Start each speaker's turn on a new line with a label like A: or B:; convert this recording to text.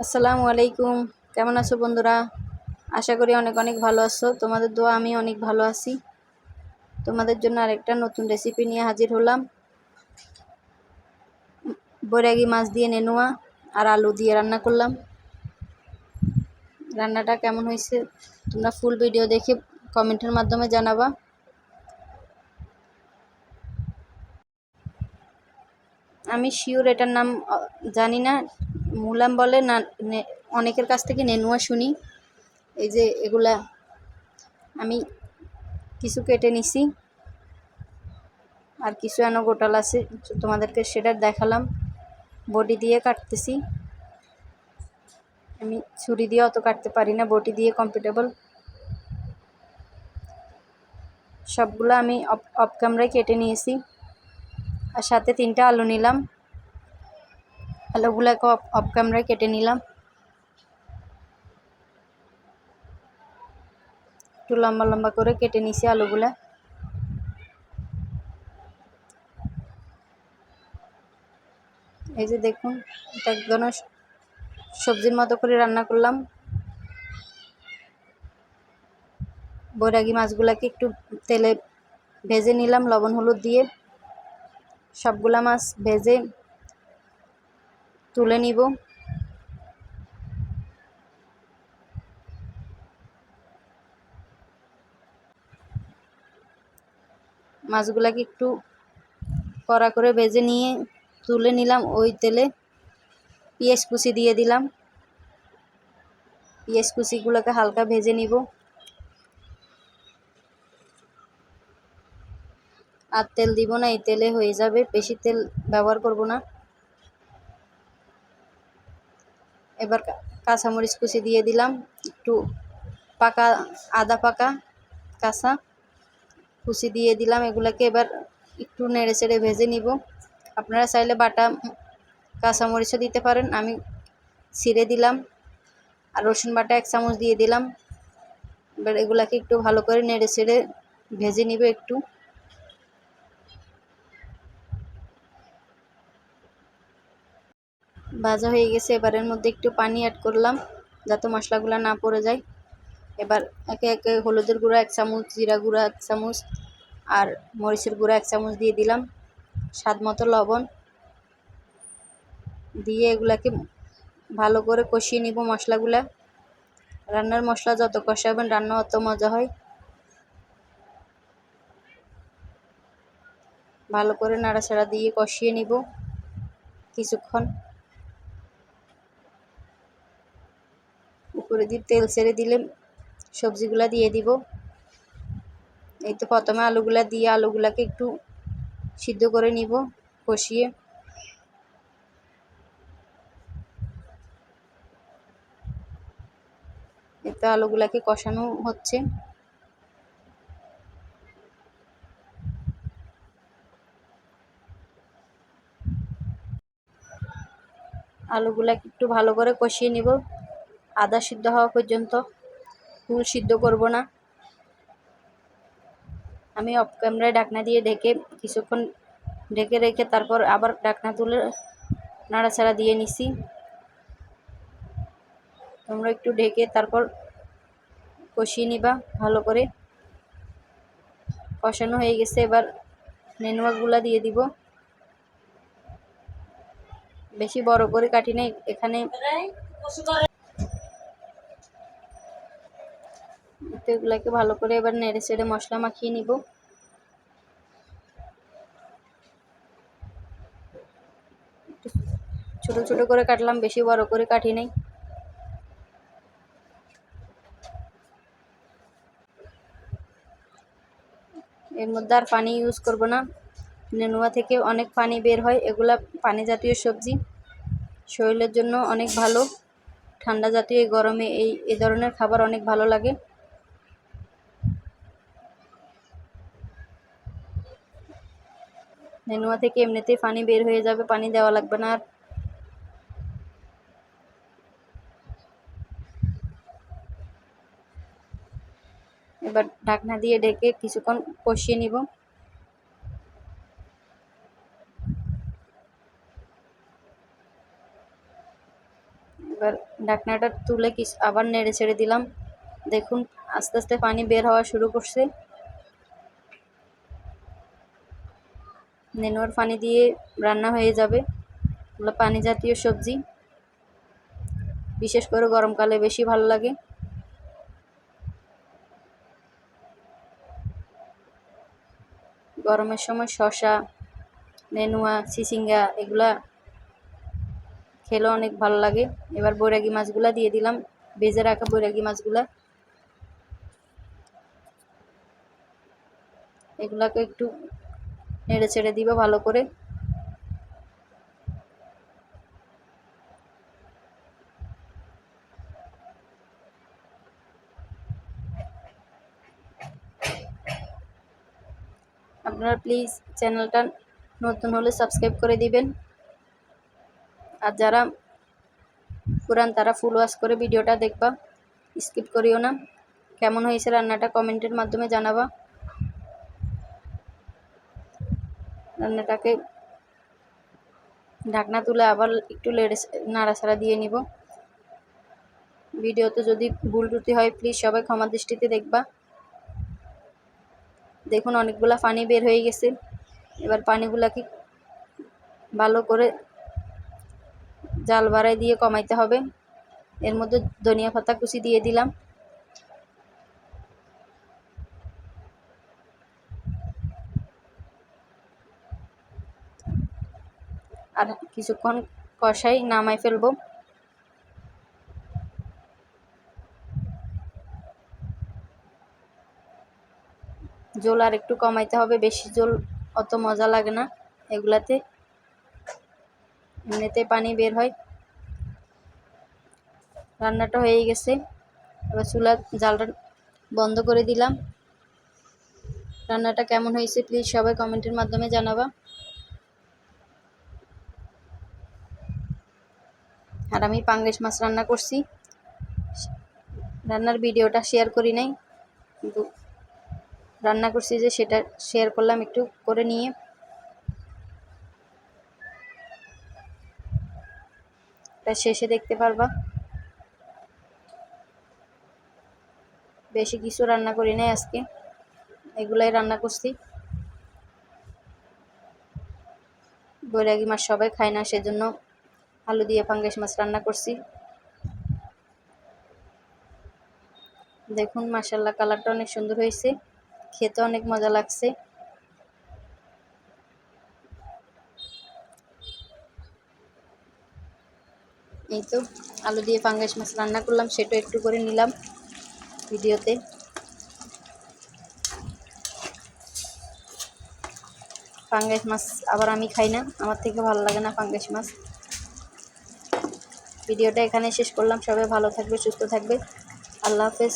A: আসসালামু আলাইকুম। কেমন আছো বন্ধুরা? আশা করি অনেক অনেক ভালো আছো। তোমাদের দোয়া আমি অনেক ভালো আছি। তোমাদের জন্য আরেকটা নতুন রেসিপি নিয়ে হাজির হলাম। বৈরাগী মাছ দিয়ে নেনুয়া আর আলু দিয়ে রান্না করলাম। রান্নাটা কেমন হয়েছে তোমরা ফুল ভিডিও দেখে কমেন্টের মাধ্যমে জানাবা। আমি শিওর এটার নাম জানি না। মুলাম বলে, না অনেকের কাছ থেকে নেনুয়া শুনি। এই যে এগুলা আমি কিছু কেটে নিছি। আর কিছু এনো গোটাল আছে তোমাদেরকে সেটা দেখালাম। বডি দিয়ে কাটতেছি। আমি ছুরি দিয়ে অত কাটতে পারি না, বটি দিয়ে কমফোর্টেবল সবগুলো আমি অফ ক্যামেরায় কেটে নিয়েছি। আর সাথে তিনটা আলু নিলাম। আলুগুলোকে অফ ক্যামেরায় কেটে নিলাম। একটু লম্বা লম্বা করে কেটে নিছি আলুগুলা। এই যে দেখুন, এটা একদম সবজির মতো করে রান্না করলাম। বৈরাগী মাছগুলাকে একটু তেলে ভেজে নিলাম, লবণ, হলুদ দিয়ে। সবগুলা মাছ ভেজে তুলে নিব। মাছগুলাকে একটু কড়া করে ভেজে নিয়ে তুলে নিলাম ওই তেলে। পেঁয়াজ কুচি দিয়ে দিলাম। পেঁয়াজ কুচিগুলোকে হালকা ভেজে নিব। আর তেল দিব না, এই তেলে হয়ে যাবে। বেশি তেল ব্যবহার করব না। এবার কাঁচামরিচ কুচি দিয়ে দিলাম, একটু পাকা, আদা পাকা, কাঁচা কুচি দিয়ে দিলাম। এগুলাকে এবার একটু নেড়ে চেড়ে ভেজে নিব। আপনারা চাইলে বাটা কাঁচামরিচও দিতে পারেন। আমি ছিঁড়ে দিলাম আর রসুন বাটা এক চামচ দিয়ে দিলাম। এবার এগুলাকে একটু ভালো করে নেড়ে চেড়ে ভেজে নিবে একটু। ভাজা হয়ে গেছে, এবারের মধ্যে একটু পানি অ্যাড করলাম যাতে মশলাগুলো না পড়ে যায়। এবার একে একে হলুদের গুঁড়া এক চামচ, জিরা গুঁড়া এক চামচ আর মরিচের গুঁড়া এক চামচ দিয়ে দিলাম স্বাদ মতো লবণ। দিয়ে এগুলাকে ভালো করে কষিয়ে নিব মশলাগুলা। রান্নার মশলা যত কষাবেন, রান্না অত মজা হয়। ভালো করে নাড়াচাড়া দিয়ে কষিয়ে নিব কিছুক্ষণ। উপরে দিয়ে তেল ছেড়ে দিলে সবজিগুলা দিয়ে দিব। এই তো প্রথমে আলুগুলা দিয়ে আলুগুলাকে একটু সিদ্ধ করে নিব কষিয়ে। এই তো আলুগুলাকে কষানো হচ্ছে। আলুগুলাকে একটু ভালো করে কষিয়ে নিব। আদা সিদ্ধ হওয়া পর্যন্ত। ফুল সিদ্ধ করব না। আমি অফ ক্যামেরায় ডাকনা দিয়ে ঢেকে কিছুক্ষণ ঢেকে রেখে তারপর আবার ডাকনা তুলে নাড়াচাড়া দিয়ে নিছি। তোমরা একটু ঢেকে তারপর কষিয়ে নিবা ভালো করে। কষানো হয়ে গেছে, এবার নেনুয়াগুলা দিয়ে দিব। বেশি বড় করে কাটি নেই, এখানে তো এগুলাকে ভালো করে এবার নেড়ে চেড়ে মশলা মাখিয়ে নিব। ছোট ছোট করে কাটলাম, বেশি বড় করে কাটি নাই। এর মধ্যে আর পানি ইউজ করব না। নেনুয়া থেকে অনেক পানি বের হয়, এগুলা পানি জাতীয় সবজি। শরীরের জন্য অনেক ভালো। ঠান্ডা জাতীয় গরমে এই, এ ধরনের খাবার অনেক ভালো লাগে। নেনুয়া থেকে এমনিতেই পানি বের হয়ে যাবে, পানি দেওয়া লাগবে না আর। এবার ঢাকনা দিয়ে ঢেকে কিছুক্ষণ কষিয়ে নিব। এবার ঢাকনাটা তুলে কি আবার নেড়ে ছেড়ে দিলাম। দেখুন, আস্তে আস্তে পানি বের হওয়া শুরু করছে। নেনুয়ার পানি দিয়ে রান্না হয়ে যাবে। এগুলো পানি জাতীয় সবজি। বিশেষ করে গরমকালে বেশি ভালো লাগে। গরমের সময় শসা, নেনুয়া চিচিঙ্গা এগুলা খেলেও অনেক ভালো লাগে। এবার বৈরাগী মাছগুলা দিয়ে দিলাম। ভেজে রাখা বৈরাগী মাছগুলা। এগুলাকে একটু নেড়ে ছেড়ে দিব ভালো করে। আপনারা প্লিজ চ্যানেলটা নতুন হলে সাবস্ক্রাইব করে দিবেন। আর যারা পুরান তারা ফুল ওয়াশ করে ভিডিওটা দেখবা। স্কিপ করিও না। কেমন হয়েছে রান্নাটা কমেন্টের মাধ্যমে জানাবা। রান্নাটাকে ঢাকনা তুলে আবার একটু লেড়ে নাড়াচাড়া দিয়ে নিব। ভিডিওতে যদি ভুল ত্রুটি হয় প্লিজ সবাই ক্ষমা দৃষ্টিতে দেখবা। দেখুন, অনেকগুলা পানি বের হয়ে গেছে। এবার পানিগুলাকে ভালো করে জাল বাড়াই দিয়ে কমাইতে হবে। এর মধ্যে ধনিয়া পাতা কুচি দিয়ে দিলাম। আর কিছুক্ষণ কষাই নামাই ফেলব। জল আর একটু কমাইতে হবে, বেশি জল অত মজা লাগে না এগুলাতে। এমনিতে পানি বের হয়। রান্নাটা হয়ে গেছে। এবার চুলা, জালটা বন্ধ করে দিলাম। রান্নাটা কেমন হয়েছে প্লিজ সবাই কমেন্টের মাধ্যমে জানাবা। আমি পাঙ্গেশ মাছ রান্না করছি। রান্নার ভিডিওটা শেয়ার করি নাই, কিন্তু রান্না করছি যে সেটা শেয়ার করলাম একটু করে নিয়ে। এটা শেষে দেখতে পারবা। বেশি কিছু রান্না করি নাই আজকে, এগুলাই রান্না করছি। বৈরাগী মাছ সবাই খায় না, সেজন্য আলু দিয়ে পাঙ্গাস মাছ রান্না করছি। দেখুন মাসাল্লাহ কালারটা অনেক সুন্দর হয়েছে। খেতে অনেক মজা লাগছে। এই তো, আলু দিয়ে পাঙ্গাস মাছ রান্না করলাম, সেটা একটু করে নিলাম ভিডিওতে। পাঙ্গাস মাছ আবার আমি খাই না, আমার থেকে ভালো লাগে না পাঙ্গাস মাছ। ভিডিওটা এখানে শেষ করলাম। সবাই ভালো থাকবে সুস্থ থাকবে। আল্লাহ হাফেজ।